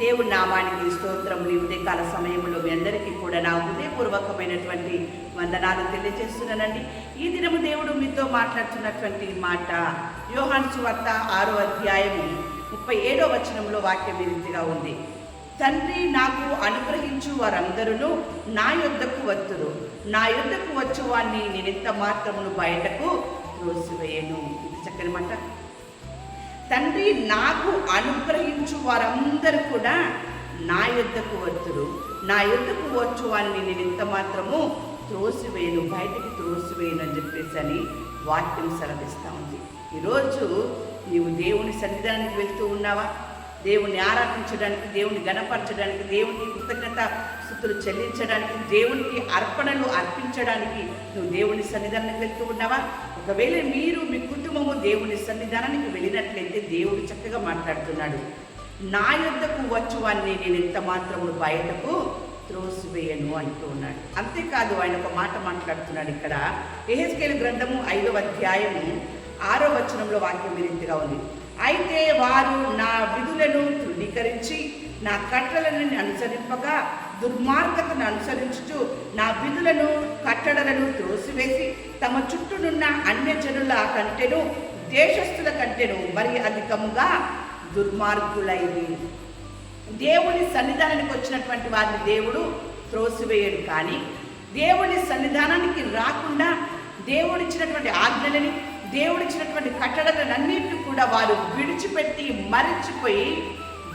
దేవుడి నామానికి స్తోత్రములు ఈ ఉదయకాల సమయంలో మీ అందరికీ కూడా నా హృదయపూర్వకమైనటువంటి వందనాలు తెలియజేస్తున్నానండి. ఈ దినము దేవుడు మీతో మాట్లాడుతున్నటువంటి మాట యోహాన్ సువార్త ఆరో అధ్యాయము ముప్పై ఏడో వచనంలో వాక్యం ఈ రీతిగా ఉంది. తండ్రి నాకు అనుగ్రహించు వారందరూ నా యొద్దకు వత్తురు. నా యొద్దకు వచ్చు వాణ్ణి నేనెంత మాత్రమును బయటకు త్రోసివేయను. ఇది చక్కని మాట. తండ్రి నాకు అనుగ్రహించు వారందరూ కూడా నా యుద్ధకు వచ్చురు. నా యుద్ధకు వచ్చు వారిని నేను ఇంత మాత్రము త్రోసివేయను బయటికి త్రోసివేయను అని చెప్పేసి అని వాక్యం సెలవిస్తూ ఉంది. ఈరోజు నీవు దేవుని సన్నిధానానికి వెళ్తూ ఉన్నావా? దేవుని ఆరాధించడానికి దేవుని గణపరచడానికి దేవునికి కృతజ్ఞత స్థుతులు చెల్లించడానికి దేవునికి అర్పణలు అర్పించడానికి నువ్వు దేవుని సన్నిధానానికి వెళ్తూ ఉన్నావా? ఒకవేళ మీరు మీ కుటుంబము దేవుని సన్నిధానానికి వెళ్ళినట్లయితే దేవుడు చక్కగా మాట్లాడుతున్నాడు. నా యొద్దకు వచ్చు వాడిని నేను ఎంత మాత్రము బయటకు త్రోసివేయను అంటూ ఉన్నాడు. అంతేకాదు ఆయన ఒక మాట మాట్లాడుతున్నాడు ఇక్కడ. ఎహెస్కేలు గ్రంథము ఐదవ అధ్యాయము ఆరో వచనంలో వాక్యం ఈ ఉంది. అయితే వారు నా విధులను తృణీకరించి నా కట్టలను అనుసరింపగా దుర్మార్గతను అనుసరించుచు నా విధులను కట్టడలను త్రోసివేసి తమ చుట్టూనున్న అన్యజనుల కంటెను దేశస్థుల కంటెను మరి అధికముగా దుర్మార్గులైంది దేవుని సన్నిధానానికి వచ్చినటువంటి వారిని దేవుడు త్రోసివేయడు కానీ దేవుని సన్నిధానానికి రాకుండా దేవుడిచ్చినటువంటి ఆజ్ఞలని దేవుడిచ్చినటువంటి కట్టడలన్నింటినీ కూడా వారు విడిచిపెట్టి మరిచిపోయి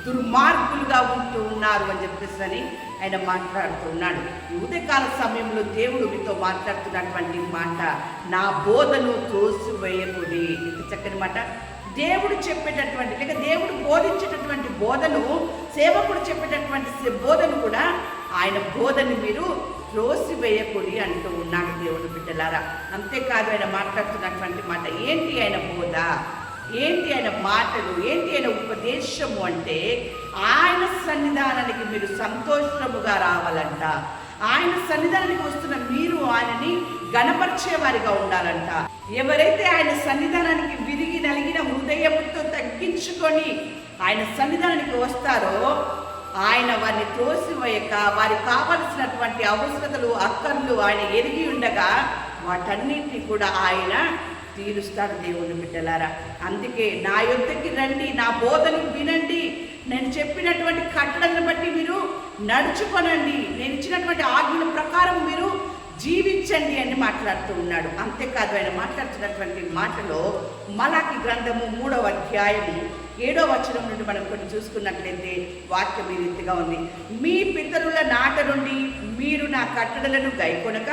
దుర్మార్గులుగా ఉంటూ ఉన్నారు అని చెప్పేసి అని ఆయన మాట్లాడుతున్నాడు. ఉదయకాల సమయంలో దేవుడు మీతో మాట్లాడుతున్నటువంటి మాట నా బోధను త్రోసివేయకుడి ఇంత చక్కని మాట. దేవుడు చెప్పేటటువంటి లేక దేవుడు బోధించేటటువంటి బోధను సేవకుడు చెప్పేటటువంటి బోధను కూడా ఆయన బోధని మీరు త్రోసివేయకుడి అంటూ ఉన్నాడు దేవుడు బిడ్డలారా. అంతేకాదు ఆయన మాట్లాడుతున్నటువంటి మాట ఏంటి ఆయన బోధ? ఏంటి ఆయన మాటలు? ఏంటి ఆయన ఉపదేశము అంటే ఆయన సన్నిధానానికి మీరు సంతోషముగా రావాలంట. ఆయన సన్నిధానానికి వస్తున్న మీరు ఆయనని గణపరిచేవారిగా ఉండాలంట. ఎవరైతే ఆయన సన్నిధానానికి విరిగి నలిగిన హృదయంతో తగ్గించుకొని ఆయన సన్నిధానానికి వస్తారో ఆయన వారిని త్రోసివేయక వారికి కావలసినటువంటి అవసరతలు అక్కర్లు ఆయన ఎరిగి ఉండగా వాటన్నిటిని కూడా ఆయన తీరుస్తాడు దేవుని బిడ్డలారా. అందుకే నా యొద్దకి రండి నా బోధను వినండి. నేను చెప్పినటువంటి కట్టడలను బట్టి మీరు నడుచుకొనండి. నేను ఇచ్చినటువంటి ఆజ్ఞల ప్రకారం మీరు జీవించండి అని మాట్లాడుతూ ఉన్నాడు. అంతేకాదు ఆయన మాట్లాడుతున్నటువంటి మాటలో మలాకి గ్రంథము మూడవ అధ్యాయము ఏడో వచనం నుండి మనం కొన్ని చూసుకున్నట్లయితే వాక్యం ఈ రీతిగా ఉంది. మీ పితరుల నాట నుండి మీరు నా కట్టడలను గైకొనక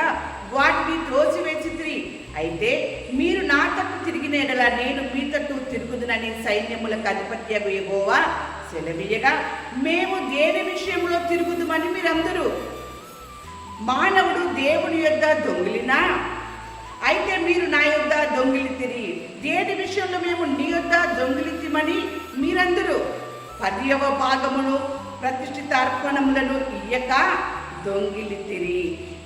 వాటిని త్రోసివేసితిరి. అయితే మీరు నా తట్టు తిరిగిన ఎడల నేను మీ తట్టు తిరుగుదునని సైన్యములకు అధిపత్యకు ఎగోవా సెలవీయగా మేము దేని విషయంలో తిరుగుదుమని మీరందరూ? మానవుడు దేవుని యొద్ద దొంగిలినా? అయితే మీరు నా యొద్ద దొంగిలితిరి దేని విషయంలో మేము నీ యొద్ద దొంగిలితిమని మీరందరూ? పదియవ భాగమును ప్రతిష్ఠిత అర్పణములను ఇయ్యక దొంగిలితిరి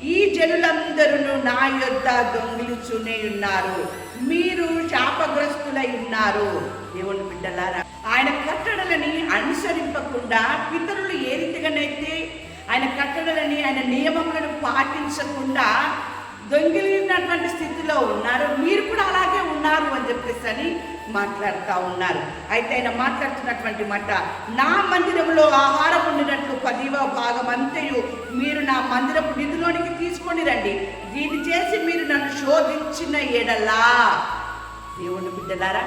ఈ జనులందరూ నా యొద్ద దొంగిలుచునే ఉన్నారు. మీరు శాపగ్రస్తులై ఉన్నారు. దేవుని బిడ్డలారా ఆయన కట్టడలని అనుసరింపకుండా పితరులు ఏ రీతిగానైతే ఆయన కట్టడలని ఆయన నియమములను పాటించకుండా దొంగిలినటువంటి స్థితిలో ఉన్నారు. మీరు కూడా అలాగే ఉన్నారు అని చెప్పేసి అని మాట్లాడుతూ ఉన్నారు. అయితే ఆయన మాట్లాడుతున్నటువంటి మాట నా మందిరంలో ఆహారం ఉండినట్లు పదివ భాగం అంతయు మీరు నా మందిరపు నిధిలోనికి తీసుకొని రండి. దీన్ని చేసి మీరు నన్ను శోధించిన ఎడలా. దేవుని బిడ్డలారా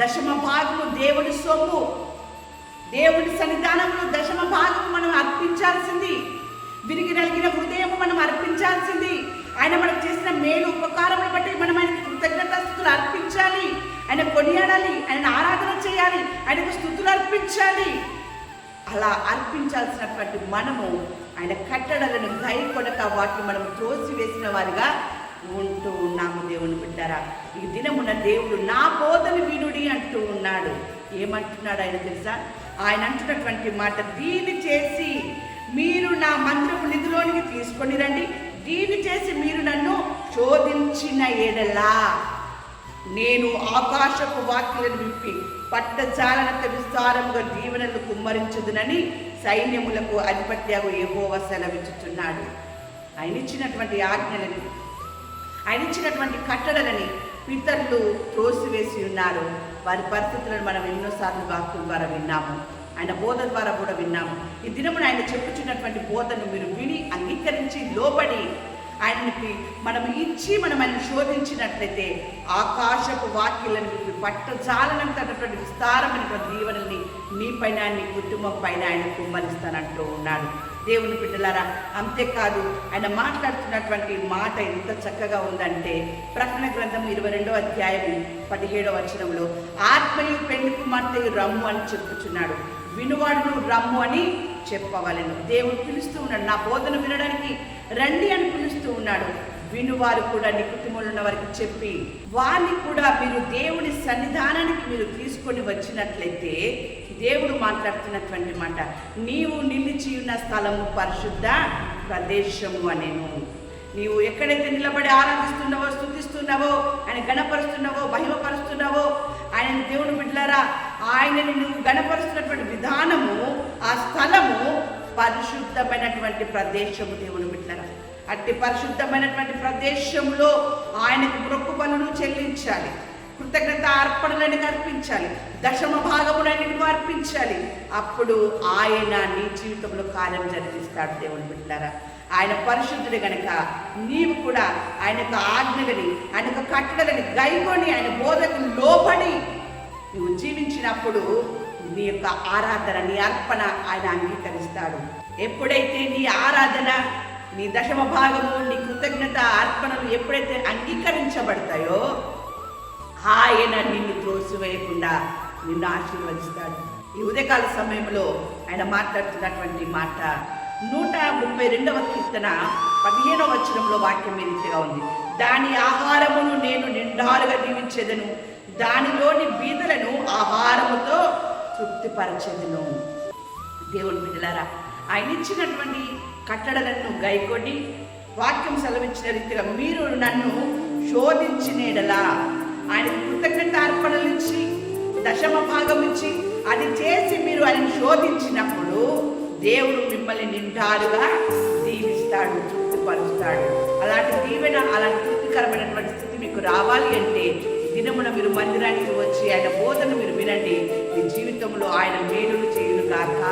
దశమ భాగము దేవుని సొమ్ము. దేవుని సన్నిధానంలో దశమ భాగము మనం అర్పించాల్సింది. విరిగి నలిగిన హృదయం మనం అర్పించాల్సింది. ఆయన మనకు చేసిన మేలు ఉపకారములు బట్టి మనం ఆయన కృతజ్ఞతాస్థుతులు అర్పించాలి. ఆయన కొనియాడాలి ఆయన ఆరాధన చేయాలి ఆయనకు స్థుతులు అర్పించాలి. అలా అర్పించాల్సినటువంటి మనము ఆయన కట్టడలను గై కొనక వాటిని మనం త్రోసివేసిన వారిగా ఉంటూ ఉన్నాము దేవుని బిడ్డారా. ఈ దినమున దేవుడు నా బోధన వినుడి అంటూ ఉన్నాడు. ఏమంటున్నాడు ఆయన తెలుసా? ఆయన అంటున్నటువంటి మాట దీన్ని చేసి మీరు నా మందిరపు నిధిలోనికి తీసుకొని రండి. దీన్ని చేసి మీరు నన్ను శోధించిన ఎడలా నేను ఆకాశపు వాక్యలను విప్పి పట్టజాలనంత విస్తారముగా దీవెనలు కుమ్మరించుదునని సైన్యములకు అధిపత్యకు యెహోవ సెలవిచ్చుచున్నాడు. ఆయన ఇచ్చినటువంటి ఆజ్ఞలని ఆయన ఇచ్చినటువంటి కట్టడలని పితరులు త్రోసివేసి ఉన్నారు. వారి పరిస్థితులను మనం ఎన్నోసార్లు వాక్యం ద్వారా విన్నాము. ఆయన బోధ ద్వారా కూడా విన్నాము. ఈ దినమున ఆయన చెప్పుచున్నటువంటి బోధను మీరు విని అంగీకరించి లోబడి ఆయనకి మనం ఇచ్చి మనం ఆయన శోధించినట్లయితే ఆకాశపు వాక్యాలను మీకు పట్టజాలనంతటువంటి విస్తారమైనటువంటి దీవెనల్ని నీ పైన నీ కుటుంబం పైన ఆయన కుమ్మరిస్తానంటూ ఉన్నాడు. దేవుని బిడ్డలారా అంతేకాదు ఆయన మాట్లాడుతున్నటువంటి మాట ఎంత చక్కగా ఉందంటే ప్రకటన గ్రంథం ఇరవై రెండో అధ్యాయం పదిహేడవ వచనంలో ఆత్మయు పెళ్ళి కుమార్తె రమ్ము అని చెప్పుచున్నాడు. వినువాడును రమ్ము అని చెప్పవలెను. దేవుడు పిలుస్తూ ఉన్నాడు నా బోధన వినడానికి రండి అని పిలుస్తూ ఉన్నాడు. వినువారు కూడా నికుటుంబంలో ఉన్న వారికి చెప్పి వారిని కూడా మీరు దేవుని సన్నిధానానికి మీరు తీసుకొని వచ్చినట్లయితే దేవుడు మాట్లాడుతున్నటువంటి మాట నీవు నిలిచి ఉన్న స్థలము పరిశుద్ధ ప్రదేశము అనేను. నీవు ఎక్కడైతే నిలబడి ఆరాధిస్తున్నావో స్థుతిస్తున్నావో ఆయన గణపరుస్తున్నావో మహిమపరుస్తున్నావో ఆయన దేవుని బిడ్డలారా ఆయనని నువ్వు గణపరుస్తున్నటువంటి విధానము ఆ స్థలము పరిశుద్ధమైనటువంటి ప్రదేశము దేవుని బిడ్డలారా అట్టి పరిశుద్ధమైనటువంటి ప్రదేశంలో ఆయనకు మొక్కుబలను చెల్లించాలి. కృతజ్ఞత అర్పణలను అర్పించాలి. దశమ భాగములని అర్పించాలి. అప్పుడు ఆయన నీ జీవితంలో కార్యం జరిగిస్తాడు దేవుని బిడ్డారా ఆయన పరిశుద్ధుడు గనక నీవు కూడా ఆయన యొక్క ఆజ్ఞలని ఆయన యొక్క కట్టడలని గైకొని ఆయన బోధకు లోబడి నువ్వు జీవించినప్పుడు నీ యొక్క ఆరాధన నీ అర్పణ ఆయన అంగీకరిస్తాడు. ఎప్పుడైతే నీ ఆరాధన నీ దశమ భాగము నీ కృతజ్ఞత అర్పణలు ఎప్పుడైతే అంగీకరించబడతాయో ఆయన నిన్ను త్రోసివేయకుండా నిన్ను ఆశీర్వదిస్తాడు. ఈ ఉదయకాల సమయంలో ఆయన మాట్లాడుతున్నటువంటి మాట నూట ముప్పై రెండవ కీర్తన పదిహేనవ వచనంలో వాక్యం ఈ ఉంది. దాని ఆహారమును నేను నిండారుగా దీవించేదను దానిలోని బీదలను ఆహారముతో తృప్తిపరచేదను. దేవుని బిడ్డలారా ఆయన ఇచ్చినటువంటి కట్టడలను గైకొని వాక్యం సెలవించిన రీతిగా మీరు నన్ను శోధించినేడలా. ఆయన కృతజ్ఞత అర్పణలు ఇచ్చి దశమ భాగం ఇచ్చి అది చేసి మీరు ఆయన శోధించినప్పుడు దేవుడు మిమ్మల్ని నిండారుగా దీవిస్తాడు తృప్తిపరుస్తాడు. అలాంటి దీవెన అలాంటి తృప్తికరమైనటువంటి స్థితి మీకు రావాలి అంటే దినమున మీరు మందిరానికి వచ్చి ఆయన బోధన మీరు వినండి. మీ జీవితంలో ఆయన మేలులు చేయును కాక